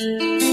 Thank you.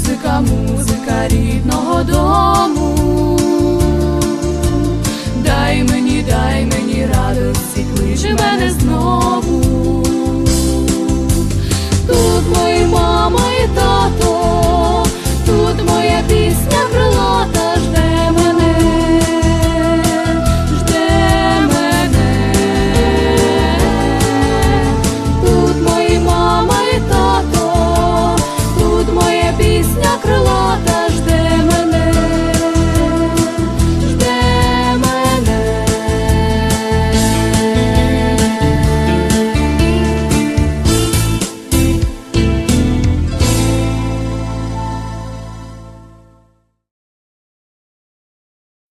музика, музика рідного дому. Дай мені, дай мені радості, кличе мене знову.